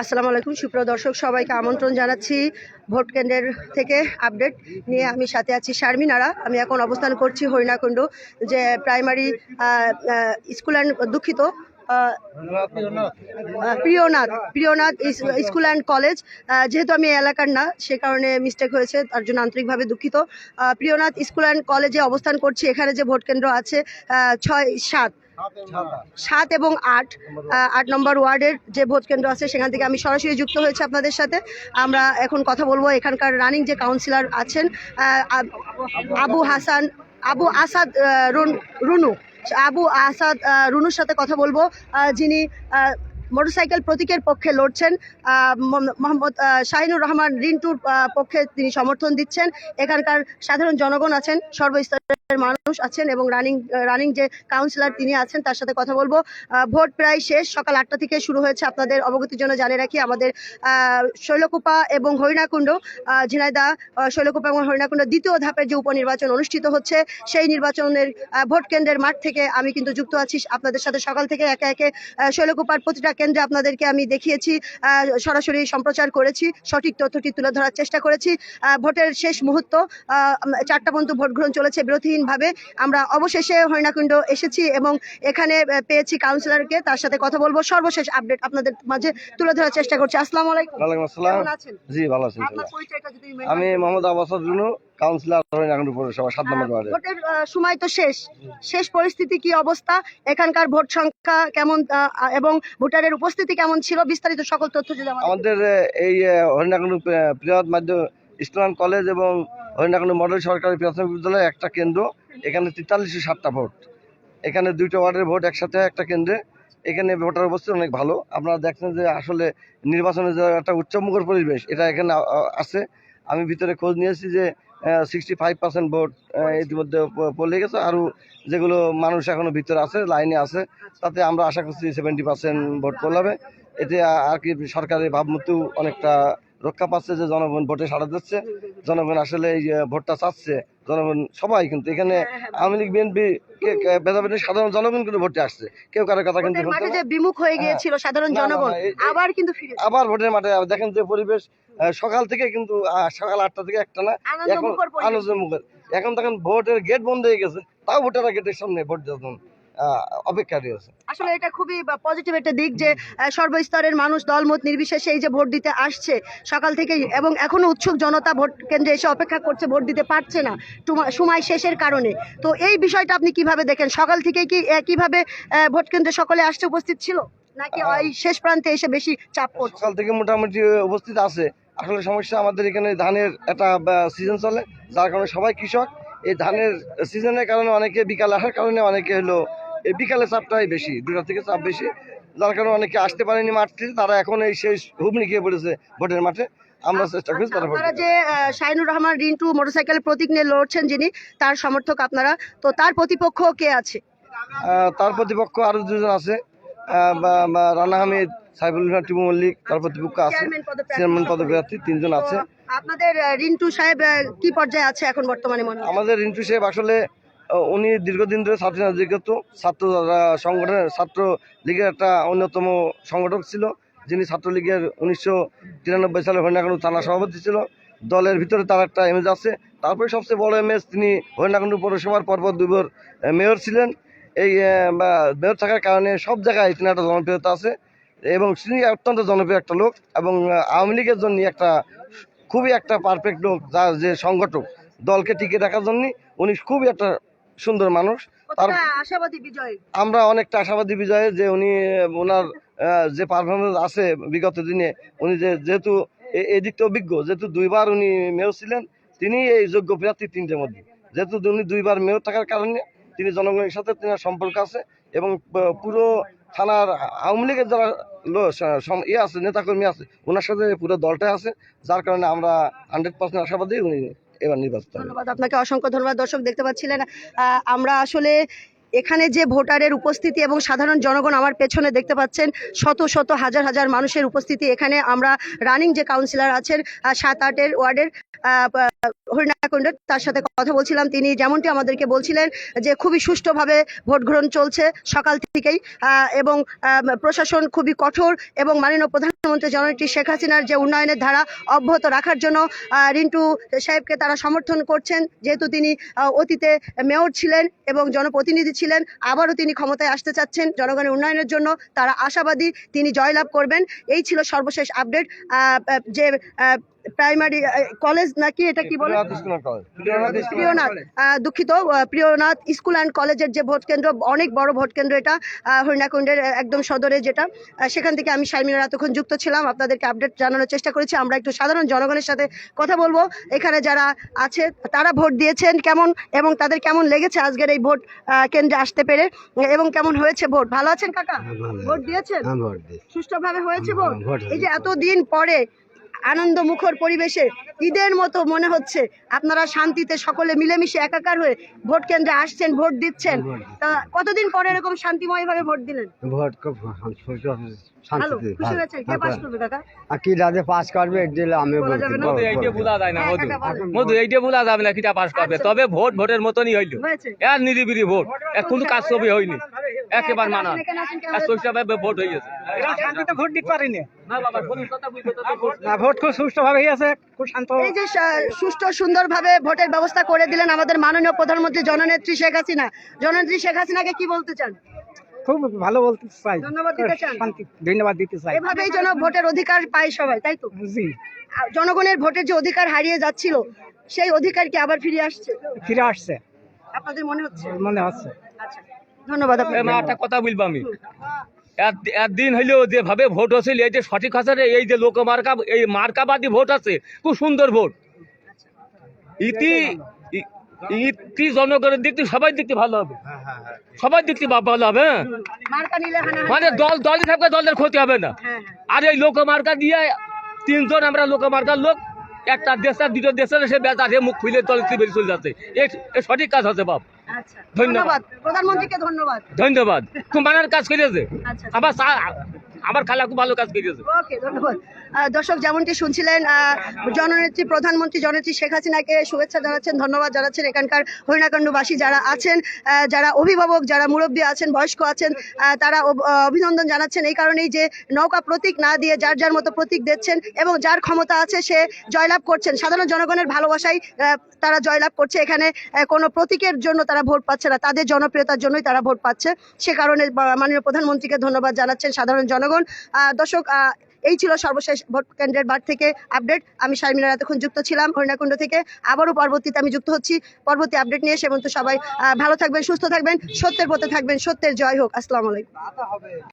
আসসালামু আলাইকুম, সুপ্রিয় দর্শক, সবাইকে আমন্ত্রণ জানাচ্ছি ভোট কেন্দ্রের থেকে আপডেট নিয়ে আমি সাথে আছি শারমিনারা। আমি এখন অবস্থান করছি হরিণাকুণ্ড, যে প্রাইমারি স্কুল অ্যান্ড দুঃখিত Priyanath Priyanath school and college যেহেতু আমি এলাকার না, সে কারণে মিস্টেক হয়েছে, তার জন্য আন্তরিকভাবে দুঃখিত। প্রিয়নাথ স্কুল অ্যান্ড কলেজে অবস্থান করছি, এখানে যে ভোট কেন্দ্র আছে ছয়, সাত। সাত এবং আট। আট নম্বর ওয়ার্ডের যে ভোট কেন্দ্র আছে সেখান থেকে আমি সরাসরি যুক্ত হয়েছে আপনাদের সাথে। আমরা এখন কথা বলব এখানকার রানিং যে কাউন্সিলর আছেন আহ, আবু হাসান আবু আসাদ রুনু আবু আসাদ আহ, রুনুর সাথে কথা বলব। আহ, যিনি আহ, মোটরসাইকেল প্রতীকের পক্ষে লড়ছেন আহ, মোহাম্মদ শাহিনুর রহমান রিন্টুর আহ, পক্ষে তিনি সমর্থন দিচ্ছেন। এখানকার সাধারণ জনগণ আছেন সর্বস্তরের মানুষ আছেন এবং রানিং রানিং যে কাউন্সিলর তিনি আছেন, তার সাথে কথা বলব। ভোট প্রায় শেষ, সকাল আটটা থেকে শুরু হয়েছে আপনাদের অবগতির জন্য জানিয়ে রাখি আমাদের শৈলকুপা এবং হরিণাকুণ্ড। ঝিনাইদা শৈলকুপা এবং হরিণাকুণ্ড দ্বিতীয় ধাপের যে উপনির্বাচন অনুষ্ঠিত হচ্ছে, সেই নির্বাচনের ভোট কেন্দ্রের মাঠ থেকে আমি কিন্তু যুক্ত আছি। আপনাদের সাথে সকাল থেকে একে একে শৈলকুপার প্রতিটা কেন্দ্রে আপনাদেরকে আমি দেখিয়েছি সরাসরি সম্প্রচার করেছি, সঠিক তথ্যটি তুলে ধরার চেষ্টা করেছি। ভোটের শেষ মুহূর্ত চারটা পর্যন্ত ভোট গ্রহণ চলেছে বিরতিহীনভাবে আমরা অবশেষে হরিণাকুণ্ড এসেছি এবং এখানে পেয়েছি কাউন্সিলরকে তার সাথে কথা বলব। সর্বশেষ আপডেট আপনাদের মাঝে তুলে ধরার চেষ্টা করছি। আসসালামু আলাইকুম। কেমন আছেন? জি ভালো আছি আমি মোহাম্মদ আবাসাদ রুনু কাউন্সিলর হরিণাকুণ্ডু পৌরসভা সাত নম্বর ওয়ার্ডে ভোটের সময় তো শেষ। শেষ পরিস্থিতি কি অবস্থা? এখানকার ভোট সংখ্যা কেমন এবং ভোটারের উপস্থিতি কেমন ছিল? বিস্তারিত সকল তথ্য যদি আমাদের এই হরিণাকুণ্ডু প্রে- বৃহৎ মাধ্য ইসলাম কলেজ এবং হরিণাকুণ্ডু মডেল সরকারি প্রাথমিক বিদ্যালয় একটা কেন্দ্র, এখানে তেতাল্লিশশো সাতটা ভোট। এখানে দুইটা ওয়ার্ডের ভোট একসাথে একটা কেন্দ্রে। এখানে ভোটার অবস্থা অনেক ভালো। আপনারা দেখছেন যে আসলে নির্বাচনের যে একটা উচ্চমুখর পরিবেশ, এটা এখানে আছে। আমি ভিতরে খোঁজ নিয়েছি যে সিক্সটি ফাইভ পার্সেন্ট ভোট ইতিমধ্যে পড়ে গেছে। আরও যেগুলো মানুষ এখনও ভিতরে আছে, লাইনে আছে, তাতে আমরা আশা করছি সেভেন্টি পার্সেন্ট ভোট পড়াবে। এতে আর কি সরকারের ভাবমূর্তি অনেকটা রক্ষা পাচ্ছে যে জনগণ ভোটে সাড়া দিচ্ছে। জনগণ আসলে এই যে ভোটটা চাচ্ছে জনগণ সবাই কিন্তু এখানে আওয়ামী লীগ বিএনপি ভেদাভেদে সাধারণ জনগণ কিন্তু ভোটে আসছে। কেউ কারও কথা কিন্তু বিমুখ হয়ে হ্যাঁ। গিয়েছিল সাধারণ জনগণ আবার কিন্তু আবার ভোটের মাঠে দেখেন যে পরিবেশ সকাল থেকে কিন্তু সকাল আটটা থেকে একটা না এখন। আনন্দ মুখের এখন দেখেন ভোটের গেট বন্ধ হয়ে গেছে তাও ভোটাররা গেটের সামনে ভোট যখন অপেক্ষা রয়েছে। আসলে এটা খুবই পজিটিভ একটা দিক যে সর্বস্তরের মানুষ দলমত নির্বিশেষে এই যে ভোট দিতে আসছে সকাল থেকেই এবং এখনও উৎসুক জনতা ভোট কেন্দ্রে এসে অপেক্ষা করছে ভোট দিতে পারছে না সময় শেষের কারণে। তো এই বিষয়টা আপনি কীভাবে দেখেন? সকাল থেকেই কি কীভাবে ভোট কেন্দ্রে সকলে আসছে উপস্থিত ছিল? নাকি ওই শেষ প্রান্তে এসে বেশি চাপ পড়ছে? সকাল থেকে মোটামুটি উপস্থিত আছে। আসলে সমস্যা আমাদের এখানে ধানের একটা সিজন চলে। যার কারণে সবাই কৃষক। এই ধানের সিজনের কারণে অনেকে বিকালে আসার কারণে অনেকে হলো এই বিকালে চাপটাই বেশি দুটা থেকে চাপ বেশি। যার কারণে অনেকে আসতে পারেনি মাঠ থেকে তারা এখন এই শেষ হুবনি খেয়ে পড়েছে ভোটের মাঠে। আমরা চেষ্টা করছি তারা আপনারা দেবে। যে শাহিনুর রহমান রিন্টু মোটরসাইকেল প্রতীক নিয়ে লড়ছেন যিনি তার সমর্থক আপনারা। তো তার প্রতিপক্ষ কে আছে? তার প্রতিপক্ষ আরও দুজন আছে। রানা হামিদ সাইফুল ইসলাম টিপু মল্লিক তার প্রতিপক্ষ আছে। চেয়ারম্যান পদপ্রার্থী তিনজন আছে। আপনাদের রিন্টু সাহেব কি পর্যায়ে আছে এখন বর্তমানে আমাদের রিন্টু সাহেব আসলে উনি দীর্ঘদিন ধরে ছাত্র রাজনীতিগত ছাত্র সংগঠনের ছাত্র লীগের একটা অন্যতম সংগঠক ছিল, যিনি ছাত্রলীগের উনিশশো তিরানব্বই সালে হরিণাকুণ্ডু থানা সভাপতি ছিল। দলের ভিতরে তার একটা ইমেজ আছে। তারপরে সবচেয়ে বড় ইমেজ তিনি হরিণাকুণ্ডু পৌরসভার পরপর দুইবার মেয়র ছিলেন। এই মেয়র থাকার কারণে সব জায়গায় তিনি একটা জনপ্রিয়তা আছে এবং তিনি অত্যন্ত জনপ্রিয় একটা লোক এবং আওয়ামী লীগের জন্য একটা খুবই একটা পারফেক্ট লোক যার যে সংগঠক দলকে টিকে রাখার জন্য উনি খুবই একটা সুন্দর মানুষ। তার আশাবাদী বিজয়? আমরা অনেকটা আশাবাদী বিজয়ে যে উনি ওনার যে পারফরমেন্স আছে বিগত দিনে উনি যে যেহেতু এদিক থেকে অভিজ্ঞ যেহেতু দুইবার উনি মেয়র ছিলেন তিনি এই যোগ্য প্রার্থী তিনটের মধ্যে। যেহেতু উনি দুইবার মেয়র থাকার কারণে তিনি জনগণের সাথে তিনার সম্পর্ক আছে এবং পুরো থানার আওয়ামী লীগের যারা ইয়ে আছে নেতাকর্মী আছে ওনার সাথে পুরো দলটাই আছে যার কারণে আমরা হান্ড্রেড পার্সেন্ট আশাবাদী উনি এবার নির্বাচিত ধন্যবাদ আপনাকে, অসংখ্য ধন্যবাদ। দর্শক, দেখতে পাচ্ছিলেন আমরা আসলে এখানে যে ভোটারের উপস্থিতি এবং সাধারণ জনগণ আমার পেছনে দেখতে পাচ্ছেন, শত শত, হাজার হাজার মানুষের উপস্থিতি এখানে। আমরা রানিং যে কাউন্সিলর আছেন সাত আটের ওয়ার্ডের হরিণাকুণ্ডের তার সাথে কথা বলছিলাম। তিনি যেমনটি আমাদেরকে বলছিলেন যে খুবই সুষ্ঠুভাবে ভোট গ্রহণ চলছে সকাল থেকেই এবং প্রশাসন খুবই কঠোর এবং মাননীয় প্রধানমন্ত্রী জননেত্রী শেখ হাসিনার যে উন্নয়নের ধারা অব্যাহত রাখার জন্য রিন্টু সাহেবকে তারা সমর্থন করছেন। যেহেতু তিনি অতীতে মেয়র ছিলেন এবং জনপ্রতিনিধি ছিলেন, আবারও তিনি ক্ষমতায় আসতে চাচ্ছেন জনগণের উন্নয়নের জন্য। তারা আশাবাদী তিনি জয়লাভ করবেন। এই ছিল সর্বশেষ আপডেট। যে প্রাইমারি কলেজ নাকি এটা কি বলে? প্রিয়নাথ দুঃখিত প্রিয়নাথ স্কুল অ্যান্ড কলেজের যে ভোট কেন্দ্র অনেক বড় ভোট কেন্দ্র এটা হরিণাকুণ্ডের একদম সদরে যেটা। সেখান থেকে আমি শারমিনার এতক্ষণ যুক্ত ছিলাম আপনাদেরকে আপডেট জানানোর চেষ্টা করেছি। আমরা একটু সাধারণ জনগণের সাথে কথা বলব। এখানে যারা আছে তারা ভোট দিয়েছেন কেমন এবং তাদের কেমন লেগেছে আজকের এই ভোট কেন্দ্রে আসতে পেরে এবং কেমন হয়েছে ভোট? ভালো আছেন কাকা? ভোট দিয়েছেন? সুষ্ঠুভাবে হয়েছে ভোট? এই যে এতদিন পরে আনন্দ মুখর পরিবেশে ঈদের মতো মনে হচ্ছে। আপনারা শান্তিতে সকলে মিলেমিশে একাকার হয়ে ভোট কেন্দ্রে আসছেন ভোট দিচ্ছেন। তা কতদিন পরে এরকম শান্তিময় ভাবে ভোট দিলেন? ভোট খুব ভালো শান্তিতে খুশি হয়েছেন? কে পাস করবে কাকা? আর কি পাস করবে দিলে আমি বলা যাবে না? মধু এইটা বোঝা যায় না মধু। কাকা বলেন। মধু এইটা বোঝা যাবে না কিটা পাস করবে। তবে ভোট ভোটের মতনই হইল। হয়েছে। এর নিরিবিরি ভোট। কোনো কাজ ছবি হয়নি। একেবারে মানা আর সুষ্ঠুভাবে ভোট হয়ে গেছে। শান্তিতে ভোট দিতে পারিনি। ভোটের তো ভোট খুব সুষ্ঠুভাবে হয়েছে খুব শান্ত। এই যে সুষ্ঠু সুন্দরভাবে ভোটের ব্যবস্থা করে দিলেন আমাদের মাননীয় প্রধানমন্ত্রী জননেত্রী শেখ হাসিনা। জননেত্রী শেখ হাসিনাকে কি বলতে চান? খুব ভালো বলতে চাই। ধন্যবাদ দিতে চান? ধন্যবাদ দিতে চাই। এভাবেই যেন ভোটের অধিকার পায় সবাই তাই তো? জি। জনগণের ভোটের যে অধিকার হারিয়ে যাচ্ছিল সেই অধিকার কি আবার ফিরে আসছে? ফিরে আসছে। আপনাদের মনে হচ্ছে? মনে হচ্ছে। আচ্ছা। ধন্যবাদ একটা কথা বলব আমি। একদিন হইলেও যেভাবে ভোট হচ্ছিল এই যে সঠিক আছে রে, এই যে লোক মার্কা এই মার্কাবাদী ভোট আছে খুব সুন্দর ভোট। ইতি ইতি জনগণের দিক থেকে সবাই দিক ভালো হবে। সবাই দিক থেকে ভালো হবে হ্যাঁ? মানে দল দলই থাকবে দলের ক্ষতি হবে না। হ্যাঁ হ্যাঁ। আর এই লোক মার্কা দিয়ে তিনজন আমরা লোক মার্কার লোক একটা দেশের দুটো দেশের সে বেতার মুখ খুলে দল বেরিয়ে চলে যাচ্ছে। এ- সঠিক কাজ আছে বাপ। ধন্যবাদ। ধন্যবাদ। প্রধানমন্ত্রীকে ধন্যবাদ। ধন্যবাদ। তুমি বানার কাজ করেছে আচ্ছা আমার খালা খুব ভালো কাজ করেছে ওকে, ধন্যবাদ। দর্শক, যেমনটি শুনছিলেন জননেত্রী, প্রধানমন্ত্রী জননেত্রী শেখ হাসিনাকে শুভেচ্ছা জানাচ্ছেন, ধন্যবাদ জানাচ্ছেন এখানকার হরিণাকাণ্ডবাসী যারা আছেন যারা অভিভাবক, যারা মুরব্বী আছেন, বয়স্ক আছেন তারা অভিনন্দন জানাচ্ছেন এই কারণেই যে নৌকা প্রতীক না দিয়ে যার যার মতো প্রতীক দিচ্ছেন এবং যার ক্ষমতা আছে সে জয়লাভ করছেন। সাধারণ জনগণের ভালোবাসাই তারা জয়লাভ করছে। এখানে কোনো প্রতীকের জন্য তারা ভোট পাচ্ছে না। তাদের জনপ্রিয়তার জন্যই তারা ভোট পাচ্ছে। সে কারণে মাননীয় প্রধানমন্ত্রীকে ধন্যবাদ জানাচ্ছেন সাধারণ জনগণ। আহ, দর্শক এই ছিল সর্বশেষ ভোট কেন্দ্রের বার থেকে আপডেট আমি শারমিনার এতক্ষণ যুক্ত ছিলাম হরিণাকুণ্ড থেকে। আবারও পরবর্তীতে আমি যুক্ত হচ্ছি। পরবর্তী আপডেট নিয়ে সেমন্ত সবাই ভালো থাকবেন সুস্থ থাকবেন সত্যের পথে থাকবেন সত্যের জয় হোক। আসসালামু আলাইকুম।